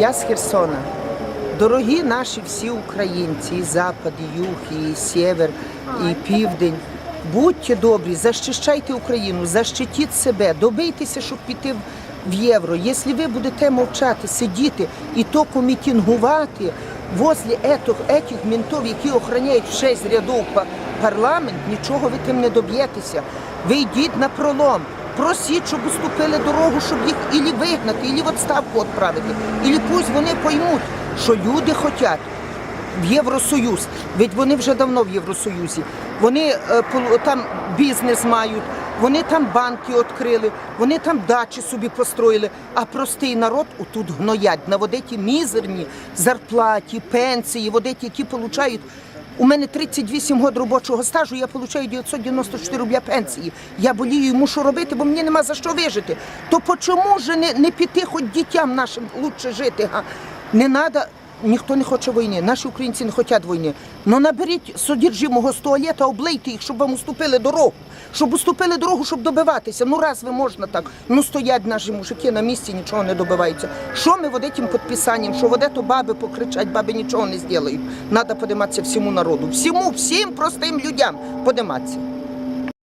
Я з Херсона. Дорогі наші всі українці, і Запад, і Юг, і Сєвер, і Південь. Будьте добрі, захищайте Україну, защитіть себе, добийтеся, щоб піти в євро. Якщо ви будете мовчати, сидіти і тільки мітингувати возле етих, етих які охороняють в шесть рядів па- парламент, нічого ви тим не доб'єтеся. Ви йдіть на пролом. Просіть, щоб уступили дорогу, щоб їх ілі вигнати, ілі в відставку відправити. Ілі пусть вони поймуть, що люди хочуть в Євросоюз. Ведь вони вже давно в Євросоюзі. Вони е, там бізнес мають, вони там банки відкрили, вони там дачі собі построїли. А простий народ отут гноять на водеті мізерні зарплаті, пенсії, водеті, які получають. У мене 38 років робочого стажу, я отримую 994 рубля пенсії. Я болію і мушу робити, бо мені нема за що вижити. То чому ж не, не піти хоч дітям нашим лучше жити? Га? Не треба, ніхто не хоче війни, наші українці не хочуть війни. Ну наберіть содержимого туалета, облийте їх, щоб вам уступили дорогу. Щоб уступили дорогу, щоб добиватися. Ну разве можна так? Ну стоять наші мужики на місці, нічого не добиваються. Що ми вот этим підписанням, що вот это баби покричать, баби нічого не зроблять. Треба подиматися всьому народу. Всьому, всім простим людям подиматися.